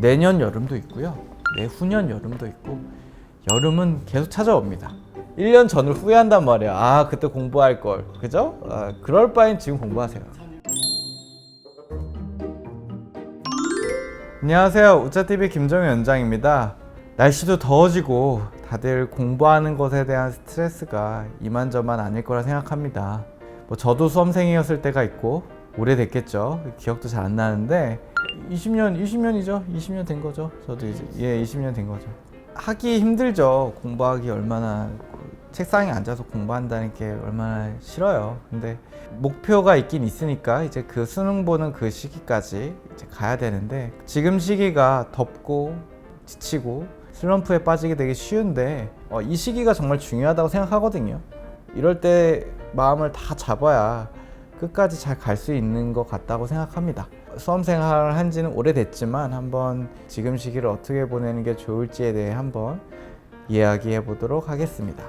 내년 여름도 있고요. 내후년 여름도 있고 여름은 계속 찾아옵니다. 1년 전을 후회한단 말이야. 아, 그때 공부할 걸. 그죠? 아, 그럴 바엔 지금 공부하세요. 안녕하세요. 우차TV 김정현 원장입니다. 날씨도 더워지고 다들 공부하는 것에 대한 스트레스가 이만저만 아닐 거라 생각합니다. 뭐 저도 수험생이었을 때가 있고 오래됐겠죠. 기억도 잘 안 나는데 20년, 20년이죠. 20년 된 거죠. 저도 이제 예, 20년 된 거죠. 하기 힘들죠. 공부하기 얼마나 책상에 앉아서 공부한다는 게 얼마나 싫어요. 근데 목표가 있긴 있으니까 이제 그 수능 보는 그 시기까지 이제 가야 되는데 지금 시기가 덥고 지치고 슬럼프에 빠지게 되게 쉬운데 어, 이 시기가 정말 중요하다고 생각하거든요. 이럴 때 마음을 다 잡아야 끝까지 잘 갈 수 있는 것 같다고 생각합니다. 수험 생활을 한 지는 오래됐지만 한번 지금 시기를 어떻게 보내는 게 좋을지에 대해 한번 이야기해 보도록 하겠습니다.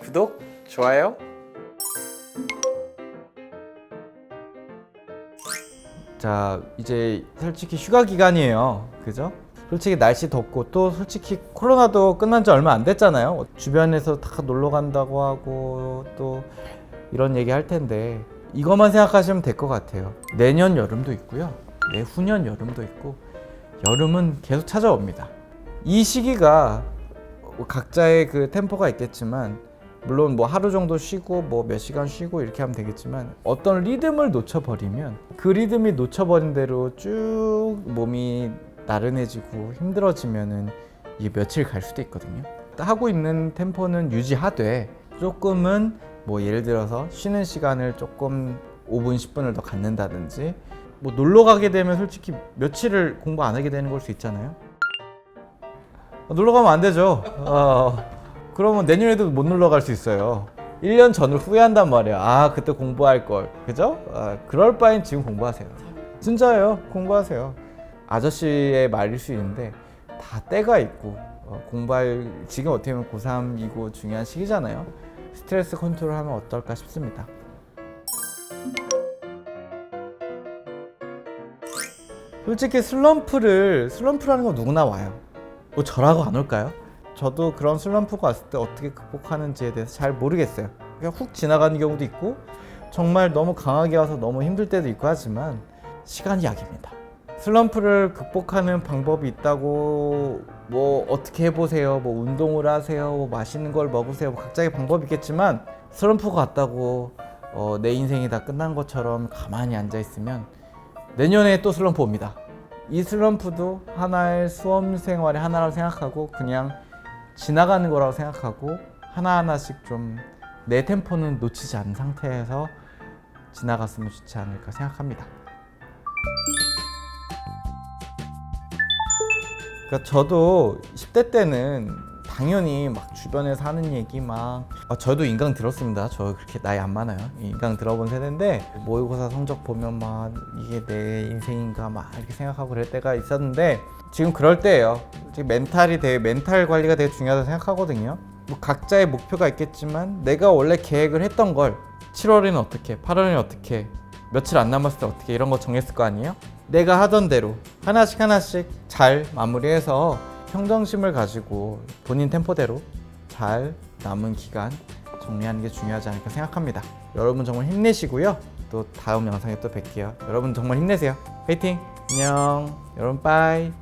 구독, 좋아요. 자, 이제 솔직히 휴가 기간이에요. 그죠? 솔직히 날씨 덥고 또 솔직히 코로나도 끝난 지 얼마 안 됐잖아요. 주변에서 다 놀러 간다고 하고 또 이런 얘기 할 텐데 이것만 생각하시면 될 것 같아요. 내년 여름도 있고요. 내후년 여름도 있고 여름은 계속 찾아옵니다. 이 시기가 각자의 그 템포가 있겠지만 물론 뭐 하루 정도 쉬고 뭐 몇 시간 쉬고 이렇게 하면 되겠지만 어떤 리듬을 놓쳐버리면 그 리듬이 놓쳐버린 대로 쭉 몸이 나른해지고 힘들어지면은 이게 며칠 갈 수도 있거든요. 하고 있는 템포는 유지하되 조금은 뭐 예를 들어서 쉬는 시간을 조금 5분 10분을 더 갖는다든지 뭐 놀러 가게 되면 솔직히 며칠을 공부 안 하게 되는 걸 수 있잖아요. 어, 놀러 가면 안 되죠. 어, 그러면 내년에도 못 놀러 갈 수 있어요. 1년 전을 후회한단 말이야. 아, 그때 공부할 걸. 그죠? 아, 그럴 바엔 지금 공부하세요. 진짜예요. 공부하세요. 아저씨의 말일 수 있는데 다 때가 있고 어, 공부할 지금 어떻게 보면 고3이고 중요한 시기잖아요. 스트레스 컨트롤하면 어떨까 싶습니다. 솔직히 슬럼프를 슬럼프라는 건 누구나 와요. 뭐 저라고 안 올까요? 저도 그런 슬럼프가 왔을 때 어떻게 극복하는지에 대해서 잘 모르겠어요. 그냥 훅 지나가는 경우도 있고 정말 너무 강하게 와서 너무 힘들 때도 있고 하지만 시간이 약입니다. 슬럼프를 극복하는 방법이 있다고 뭐 어떻게 해보세요, 뭐 운동을 하세요, 뭐 맛있는 걸 먹으세요, 뭐 각자의 방법이 있겠지만 슬럼프가 왔다고 어, 내 인생이 다 끝난 것처럼 가만히 앉아 있으면 내년에 또 슬럼프 옵니다. 이 슬럼프도 하나의 수험 생활의 하나라고 생각하고 그냥 지나가는 거라고 생각하고 하나하나씩 좀 내 템포는 놓치지 않은 상태에서 지나갔으면 좋지 않을까 생각합니다. 그러니까 저도 10대 때는 당연히 막 주변에서 하는 얘기 막 아, 저도 인강 들었습니다. 저 그렇게 나이 안 많아요. 인강 들어본 세대인데 모의고사 성적 보면 막 이게 내 인생인가 막 이렇게 생각하고 그럴 때가 있었는데 지금 그럴 때예요. 지금 멘탈이 되게 멘탈 관리가 되게 중요하다고 생각하거든요. 뭐 각자의 목표가 있겠지만 내가 원래 계획을 했던 걸 7월에는 어떻게, 8월에는 어떻게, 며칠 안 남았을 때 어떻게 이런 거 정했을 거 아니에요? 내가 하던 대로 하나씩 하나씩 잘 마무리해서 평정심을 가지고 본인 템포대로 잘 남은 기간 정리하는 게 중요하지 않을까 생각합니다. 여러분 정말 힘내시고요. 또 다음 영상에 또 뵐게요. 여러분 정말 힘내세요. 화이팅! 안녕! 여러분 빠이!